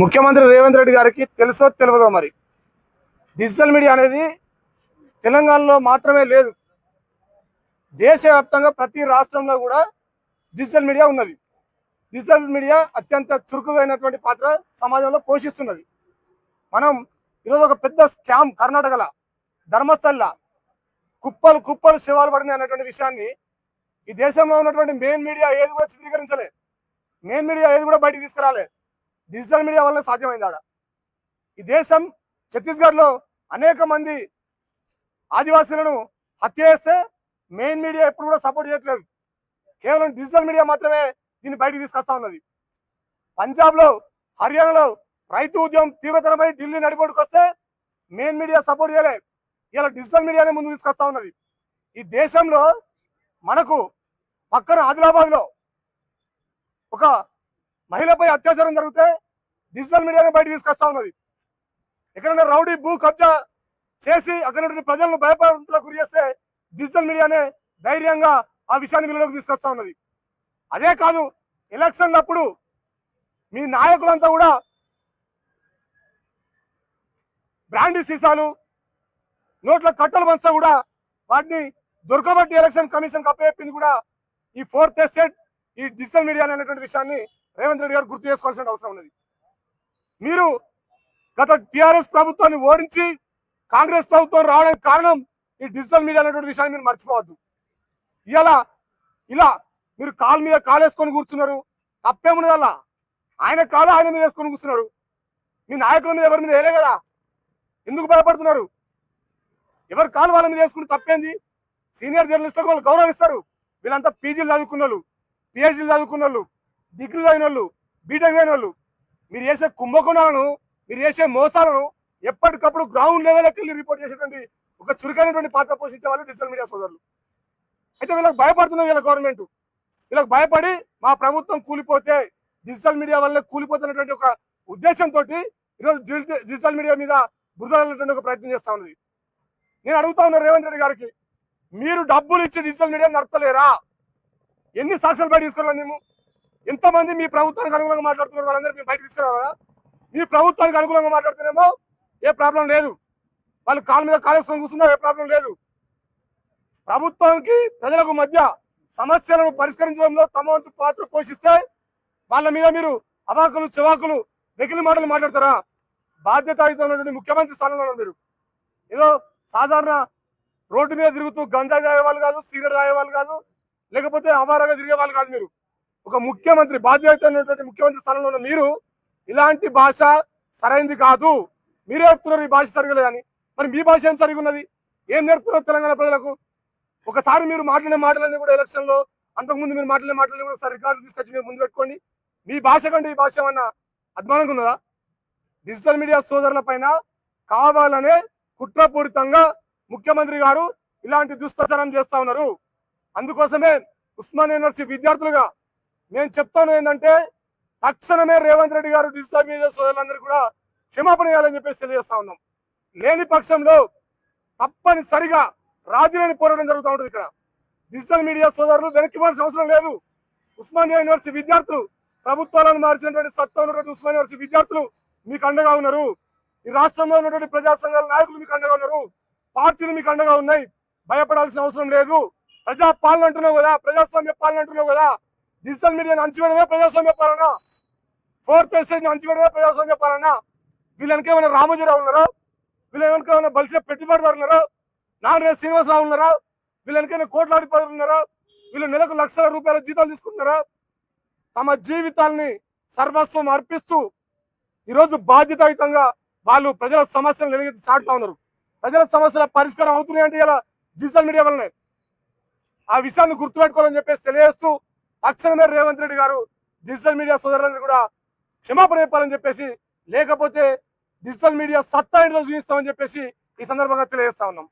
ముఖ్యమంత్రి రేవంత్ రెడ్డి గారికి తెలుసో తెలియదో మరి. డిజిటల్ మీడియా అనేది తెలంగాణలో మాత్రమే లేదు. దేశవ్యాప్తంగా ప్రతి రాష్ట్రంలో కూడా డిజిటల్ మీడియా ఉన్నది. డిజిటల్ మీడియా అత్యంత చురుకుగా పాత్ర సమాజంలో పోషిస్తున్నది. మనం ఈరోజు ఒక పెద్ద స్కామ్ కర్ణాటకలో ధర్మస్థల్ల కుప్పలు కుప్పలు శివాలు పడినాయి అనేటువంటి విషయాన్ని ఈ దేశంలో ఉన్నటువంటి మెయిన్ మీడియా ఏది కూడా చిత్రీకరించలేదు మెయిన్ మీడియా ఏది కూడా బయటికి తీసుకురాలే. డిజిటల్ మీడియా వల్ల సాధ్యమైంది ఆడ. ఈ దేశం ఛత్తీస్గఢ్లో అనేక మంది ఆదివాసీలను హత్య చేస్తే మెయిన్ మీడియా ఎప్పుడు కూడా సపోర్ట్ చేయట్లేదు. కేవలం డిజిటల్ మీడియా మాత్రమే దీన్ని బయటకు తీసుకొస్తా ఉన్నది. పంజాబ్లో హర్యానాలో రైతు ఉద్యమం తీవ్రతరమై ఢిల్లీ నడిపోటుకొస్తే మెయిన్ మీడియా సపోర్ట్ చేయలే. ఇలా డిజిటల్ మీడియానే ముందు తీసుకొస్తా ఉన్నది. ఈ దేశంలో మనకు పక్కన ఆదిలాబాద్లో ఒక మహిళపై అత్యాచారం జరిగితే డిజిటల్ మీడియానే బయట తీసుకొస్తా ఉన్నది. ఎక్కడైనా రౌడీ భూ కబ్జా చేసి అక్కడ ప్రజలను భయపడలకు గురి చేస్తే డిజిటల్ మీడియానే ధైర్యంగా ఆ విషయాన్ని వెలుగులోకి తీసుకొస్తా ఉన్నది. అదే కాదు ఎలక్షన్ అప్పుడు మీ నాయకులంతా కూడా బ్రాండీ సీసాలు నోట్ల కట్టలు పంచా కూడా వాటిని దొరకబట్టి ఎలక్షన్ కమిషన్ కప్పేపింది కూడా ఈ ఫోర్త్ ఎస్టేట్ ఈ డిజిటల్ మీడియా అనేటువంటి విషయాన్ని రేవంత్ రెడ్డి గారు గుర్తు చేసుకోవాల్సిన అవసరం ఉన్నది. మీరు గత టిఆర్ఎస్ ప్రభుత్వాన్ని ఓడించి కాంగ్రెస్ ప్రభుత్వం రావడానికి కారణం ఈ డిజిటల్ మీడియా అనేటువంటి విషయాన్ని మీరు మర్చిపోవద్దు. ఇలా ఇలా మీరు కాలు మీద కాలు వేసుకొని కూర్చున్నారు. తప్పేమున్నది అలా ఆయన కాలు ఆయన మీద వేసుకొని కూర్చున్నారు. మీ నాయకుల మీద ఎవరి మీద వేరే కదా? ఎందుకు భయపడుతున్నారు? ఎవరి కాలు వాళ్ళ మీద వేసుకుని తప్పేంది? సీనియర్ జర్నలిస్టులకు వాళ్ళు గౌరవిస్తారు వీళ్ళంతా పీజీలు చదువుకున్న వాళ్ళు పిహెచ్డీలు చదువుకున్న వాళ్ళు డిగ్రీ అయిన వాళ్ళు బీటెక్ అయిన వాళ్ళు మీరు చేసే కుంభకోణాలను మీరు చేసే మోసాలను ఎప్పటికప్పుడు గ్రౌండ్ లెవెల్కి వెళ్ళి రిపోర్ట్ చేసేటువంటి ఒక చురుకైనటువంటి పాత్ర పోషించే వాళ్ళు డిజిటల్ మీడియా సోదరులు. అయితే వీళ్ళకి భయపడుతున్నాం వీళ్ళ గవర్నమెంట్ వీళ్ళకి భయపడి మా ప్రభుత్వం కూలిపోతే డిజిటల్ మీడియా వల్ల కూలిపోతున్నటువంటి ఒక ఉద్దేశంతో ఈరోజు డిజిటల్ డిజిటల్ మీడియా మీద బురదలటువంటి ఒక ప్రయత్నం చేస్తా ఉన్నది. నేను అడుగుతా ఉన్నా రేవంత్ రెడ్డి గారికి మీరు డబ్బులు ఇచ్చి డిజిటల్ మీడియా నడపలేరా? ఎన్ని సాక్ష్యాలు బయట తీసుకున్నాం మేము? ఎంతమంది మీ ప్రభుత్వానికి అనుగుణంగా మాట్లాడుతున్నారు వాళ్ళందరూ మేము బయట తీసుకురావు కదా మీ ప్రభుత్వానికి అనుగుణంగా మాట్లాడుతున్నామో ఏ ప్రాబ్లం లేదు. వాళ్ళు కాళ్ళ మీద కాళేశ్వరం కూర్చున్నా ఏ ప్రాబ్లం లేదు. ప్రభుత్వానికి ప్రజలకు మధ్య సమస్యలను పరిష్కరించడంలో తమ వంతు పాత్ర పోషిస్తే వాళ్ళ మీద మీరు అవాకులు చివాకులు వెకిలి మాటలు మాట్లాడతారా? బాధ్యతాయుతమైనటువంటి ముఖ్యమంత్రి స్థానంలో ఉన్నారు మీరు. ఏదో సాధారణ రోడ్డు మీద తిరుగుతూ గంజాయి తాగే వాళ్ళు కాదు సిగరెట్ తాగే వాళ్ళు కాదు లేకపోతే అవారాగా తిరిగే వాళ్ళు కాదు మీరు. ఒక ముఖ్యమంత్రి బాధ్యతమైనటువంటి ముఖ్యమంత్రి స్థానంలో ఉన్న మీరు ఇలాంటి భాష సరైంది కాదు. మీరే చెప్తున్నారు ఈ భాష సరిగలేదని. మరి మీ భాష ఏం సరిగున్నది? ఏం నేర్పుతున్నారు తెలంగాణ ప్రజలకు? ఒకసారి మీరు మాట్లాడే మాటలన్నీ కూడా ఎలక్షన్లో అంతకుముందు మీరు మాట్లాడే మాటలన్నీ కూడా ఒకసారి రికార్డు తీసుకొచ్చి మీరు ముందు పెట్టుకోండి. మీ భాష కంటే ఈ భాష ఏమన్నా అద్మానంగా ఉన్నదా? డిజిటల్ మీడియా సోదరుల పైన కావాలనే కుట్రపూరితంగా ముఖ్యమంత్రి గారు ఇలాంటి దుష్ప్రచారం చేస్తా ఉన్నారు. అందుకోసమే ఉస్మాన్ యూనివర్సిటీ విద్యార్థులుగా నేను చెప్తాను ఏంటంటే తక్షణమే రేవంత్ రెడ్డి గారు డిజిటల్ మీడియా సోదరులందరూ కూడా క్షమాపణ చేయాలని చెప్పేసి తెలియజేస్తా ఉన్నాం. లేని పక్షంలో తప్పనిసరిగా రాజీనామా పోరాటం జరుగుతూ ఉంటుంది ఇక్కడ. డిజిటల్ మీడియా సోదరులు వెనక్కిపోవాల్సిన అవసరం లేదు. ఉస్మానియా యూనివర్సిటీ విద్యార్థులు ప్రభుత్వాలను మార్చినటువంటి సత్తా ఉన్నటువంటి ఉస్మానియా యూనివర్సిటీ విద్యార్థులు మీకు అండగా ఉన్నారు. ఈ రాష్ట్రంలో ఉన్నటువంటి ప్రజా సంఘాల నాయకులు మీకు అండగా ఉన్నారు. పార్టీలు మీకు అండగా ఉన్నాయి. భయపడాల్సిన అవసరం లేదు. ప్రజా పాలన అంటున్నావు కదా ప్రజాస్వామ్య పాలన అంటున్నావు కదా. డిజిటల్ మీడియాను అంచివేయడమే ప్రజాస్వామ్య పాలన. ఫోర్త్ ఎస్టేజ్ అంచివేయడమే ప్రజాస్వామ్య పాలన. వీళ్ళకి ఏమైనా రామోజీరావు ఉన్నారా? వీళ్ళ వెనక బలిసిన బలిసే పెట్టుబడిదారు ఉన్నారా? నాగరాజ్ శ్రీనివాసరావు ఉన్నారా? వీళ్ళ వెనకైనా కోట్లాది పదులు ఉన్నారా? వీళ్ళు నెలకు లక్షల రూపాయల జీతాలు తీసుకుంటున్నారా? తమ జీవితాల్ని సర్వస్వం అర్పిస్తూ ఈరోజు బాధ్యతాయుతంగా వాళ్ళు ప్రజల సమస్యలు నిలగెత్తి చాటుతా ఉన్నారు. ప్రజల సమస్యల పరిష్కారం అవుతున్నాయంటే ఇలా డిజిటల్ మీడియా వల్లనే. ఆ విషయాన్ని గుర్తుపెట్టుకోవాలని చెప్పేసి తెలియజేస్తూ తక్షణమే రేవంత్ రెడ్డి గారు డిజిటల్ మీడియా సోదరులందరూ కూడా క్షమాపణ చెప్పాలని చెప్పేసి లేకపోతే డిజిటల్ మీడియా సత్తా ఇంట్లో చూపిస్తామని చెప్పేసి ఈ సందర్భంగా తెలియజేస్తా ఉన్నాం.